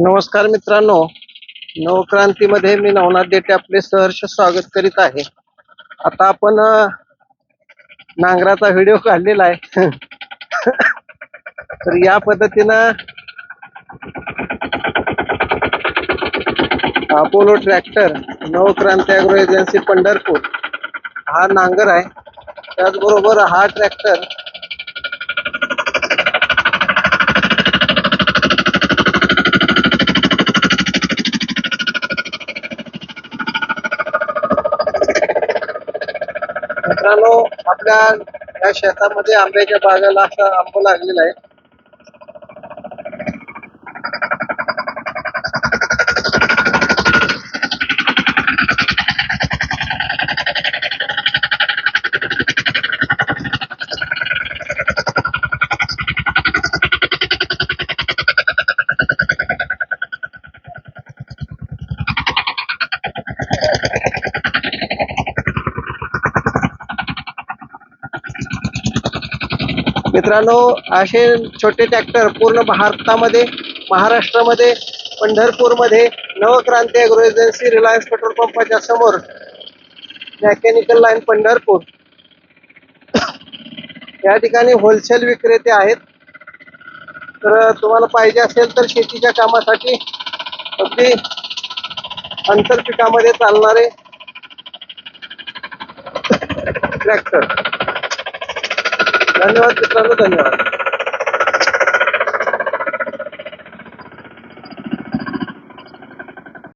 नमस्कार मित्रांनो. नवक्रांतीमध्ये मी नवनाथ देठे आपले सहर्ष स्वागत करीत आहे. आता आपण नांगराचा व्हिडिओ काढलेला आहे. तर या पद्धतीनं Apollo tractor Navkranti agro agency Pandharpur हा नांगर आहे. त्याचबरोबर हा ट्रॅक्टर मित्रांनो आपल्या या शेतामध्ये आंब्याच्या बागाला असा आंब लागलेला आहे. मित्रांनो असे छोटे ट्रॅक्टर पूर्ण भारतामध्ये महाराष्ट्रामध्ये पंढरपूरमध्ये Navkranti agro agency Reliance petrol पंपाच्या समोर मेकॅनिकल लाईन पंढरपूर. या ठिकाणी होलसेल विक्रेते आहेत. तर तुम्हाला पाहिजे असेल तर शेतीच्या कामासाठी अगदी आंतरपिकामध्ये चालणारे ट्रॅक्टर 干了，干了，干了！